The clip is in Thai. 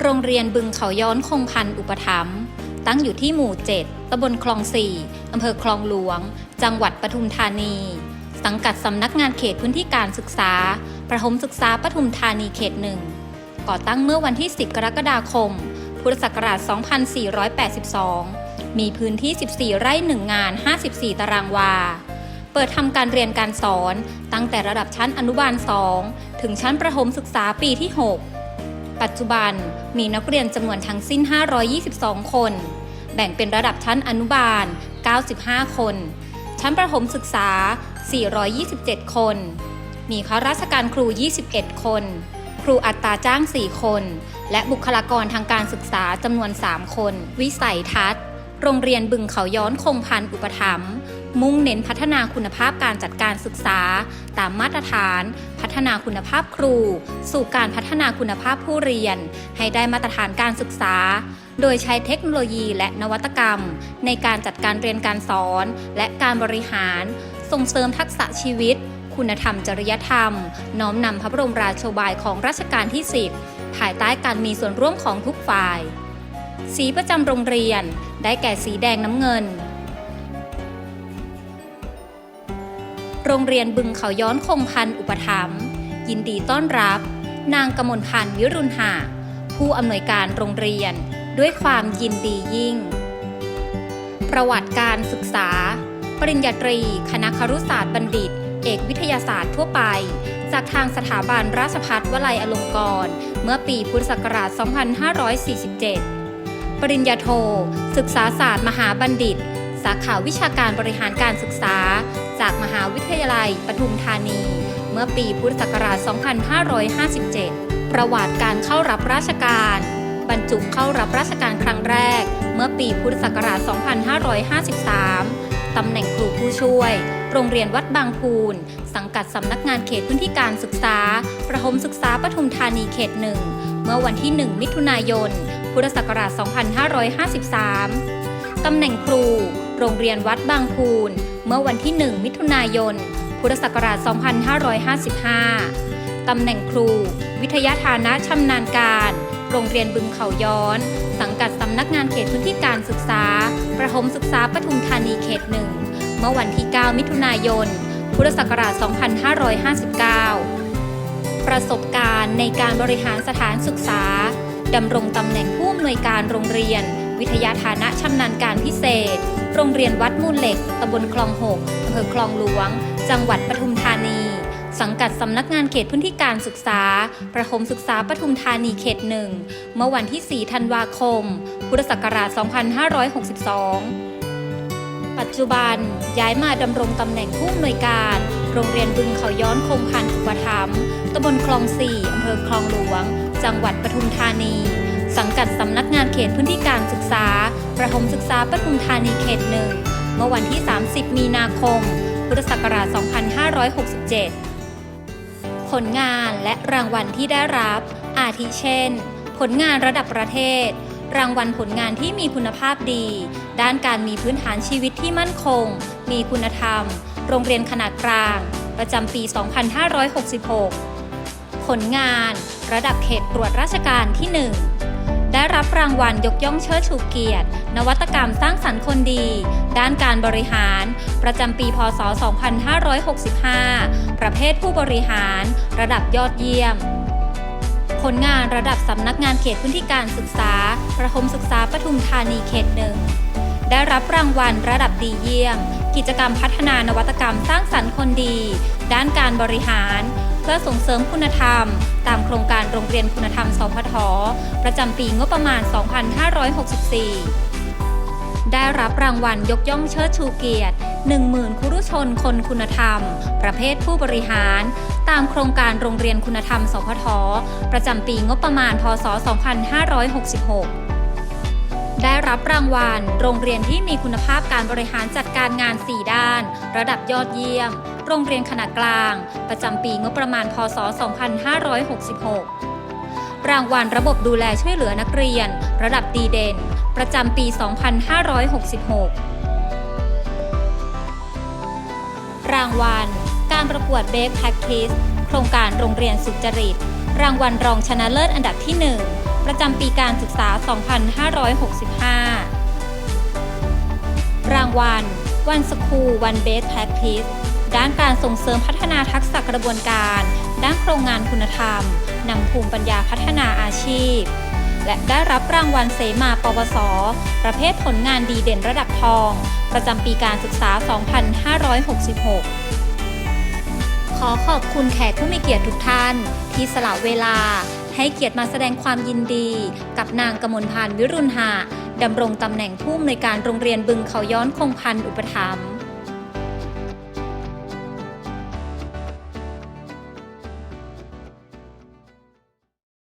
โรงเรียนบึงเขาย้อนคงพันอุปถัมภ์ตั้งอยู่ที่หมู่ 7ตำบลคลอง 4 อำเภอคลองหลวง จังหวัดปทุมธานี สังกัดสำนักงานเขตพื้นที่การศึกษา ประถมศึกษาปทุมธานีเขตหนึ่ง ก่อตั้งเมื่อวันที่ 10 กรกฎาคม พุทธศักราช 2482 มีพื้นที่ 14 ไร่ 1 งาน 54 ตารางวา เปิดทำการเรียนการสอนตั้งแต่ระดับชั้นอนุบาล 2 ถึงชั้นประถมศึกษาปีที่ 6 ปัจจุบันมีนักเรียนจำนวนทั้งสิ้น 522 คน แบ่งเป็นระดับชั้นอนุบาล 95 คน ชั้นประถมศึกษา 427 คน มีข้าราชการครู 21 คน ครูอัตราจ้าง 4 คน และบุคลากรทางการศึกษาจำนวน 3 คน วิสัยทัศน์ โรงเรียนบึงเขาย้อนคงพันอุปถัมภ์ มุ่งเน้นพัฒนาคุณภาพการจัดการศึกษา ตามมาตรฐาน พัฒนาคุณภาพครู สู่การพัฒนาคุณภาพผู้เรียน ให้ได้มาตรฐานการศึกษา โดยใช้เทคโนโลยีและนวัตกรรม ในการจัดการเรียนการสอน และการบริหาร ส่งเสริมทักษะชีวิต คุณธรรมจริยธรรม น้อมนำพระบรมราโชบายของรัชกาลที่ 10 ภายใต้การมีส่วนร่วมของทุกฝ่าย สีประจำโรงเรียน ได้แก่สีแดงน้ำเงิน โรงเรียนบึงเขาย้อนคงพันธ์อุปถัมภ์ยินดีต้อนรับ นางกมลพันธ์วิรุณหา ผู้อำนวยการโรงเรียนด้วยความยินดียิ่ง ประวัติการศึกษา ปริญญาตรี คณะครุศาสตร์บัณฑิต เอกวิทยาศาสตร์ทั่วไป จากทางสถาบันราชภัฏวลัยอลงกรณ์เมื่อปีพุทธศักราช 2547 ปริญญาโท ศึกษาศาสตร์มหาบัณฑิต สาขาวิชาการบริหารการศึกษา จากมหาวิทยาลัยปทุมธานี เมื่อปีพุทธศักราช 2557 ประวัติการเข้ารับราชการ บรรจุเข้ารับราชการครั้งแรก เมื่อปีพุทธศักราช 2553 ตำแหน่งครูผู้ช่วย โรงเรียนวัดบางพูน สังกัดสำนักงานเขตพื้นที่การศึกษา ประถมศึกษาปทุมธานีเขตหนึ่ง เมื่อวันที่ 1 มิถุนายน พุทธศักราช 2553 ตำแหน่งครู โรงเรียนวัดบางพูน เมื่อวันที่ 1 มิถุนายน พุทธศักราช 2555 ตำแหน่งครู วิทยาฐานะชำนาญการ โรงเรียนบึงเขาย้อน สังกัดสำนักงานเขตพื้นที่การศึกษา ประถมศึกษาปทุมธานีเขตหนึ่ง เมื่อวันที่ 9 มิถุนายน พุทธศักราช 2559 ประสบการณ์ในการบริหารสถานศึกษาดำรงตำแหน่งผู้อำนวยการโรงเรียน วิทยาฐานะชำนาญการพิเศษ โรงเรียนวัดมูลเหล็กตำบลคลองหกอำเภอคลองหลวง จังหวัดปทุมธานี สังกัดสำนักงานเขตพื้นที่การศึกษา ประถมศึกษาปทุมธานีเขตหนึ่ง เมื่อวันที่ 4 ธันวาคม พุทธศักราช 2562ปัจจุบันย้ายมาดำรงตำแหน่งผู้อำนวยการ โรงเรียนบึงเขาย้อนคงพันธุ์อุปถัมภ์ตำบลคลองสี่อำเภอคลองหลวง จังหวัดปทุมธานี สังกัดสำนักงานเขตพื้นที่การศึกษา ประถมศึกษาปทุมธานีเขตหนึ่งเมื่อวันที่ 30 มีนาคม พุทธศักราช 2567 ผลงานและรางวัลที่ได้รับ อาทิเช่น ผลงานระดับประเทศ รางวัลผลงานที่มีคุณภาพดี ด้านการมีพื้นฐานชีวิตที่มั่นคง มีคุณธรรม โรงเรียนขนาดกลาง ประจำปี 2566 ผลงาน ระดับเขตตรวจราชการที่ 1 ได้รับรางวัลยกย่องเชิดชูเกียรติ นวัตกรรมสร้างสรรค์คนดี ด้านการบริหาร ประจำปีพศ 2565 ประเภทผู้บริหาร ระดับยอดเยี่ยม ผลงานระดับสำนักงานเขตพื้นที่การศึกษา ประถมศึกษาปทุมธานีเขตหนึ่งได้รับรางวัลระดับดีเยี่ยม กิจกรรมพัฒนานวัตกรรมสร้างสรรค์คนดี ด้านการบริหาร เพื่อส่งเสริมคุณธรรม ตามโครงการโรงเรียนคุณธรรม สพท ประจำปีงบประมาณ 2564 ได้รับรางวัลยกย่องเชิดชูเกียรติ 10,000ครุชนคนคุณธรรม ประเภทผู้บริหาร ตามโครงการโรงเรียนคุณธรรม สพท ประจำปีงบประมาณ พศ 2566ได้รับรางวัล โรงเรียนที่มีคุณภาพการบริหารจัดการงาน 4 ด้าน ระดับยอดเยี่ยม โรงเรียนขนาดกลาง ประจำปีงบประมาณ พศ 2566 รางวัลระบบดูแลช่วยเหลือนักเรียน ระดับดีเด่น ประจำปี 2566 รางวัล การประกวด Best Practice โครงการโรงเรียนสุจริต รางวัลรองชนะเลิศอันดับที่ 1ปประจำปีการศึกษา 2565 รางวัลวันสคูลวันเบสแพ c ทิส ด้านการส่งเสริมพัฒนาทักษะกระบวนการ ด้านโครงงานคุณธรรมนำภูมิปัญญาพัฒนาอาชีพ และได้รับรางวัลเสมาปวส ประเภทผลงานดีเด่นระดับทอง ประจำปีการศึกษา 2566 ขอขอบคุณแขกผู้มีเกียรติทุกท่าน ที่สละเวลา ให้เกียรติมาแสดงความยินดี กับนางกมลพันธ์วิรุณหะดำรงตำแหน่งผู้อำนวยการโรงเรียนบึงเขาย้อนคงพันธ์อุปถัมภ์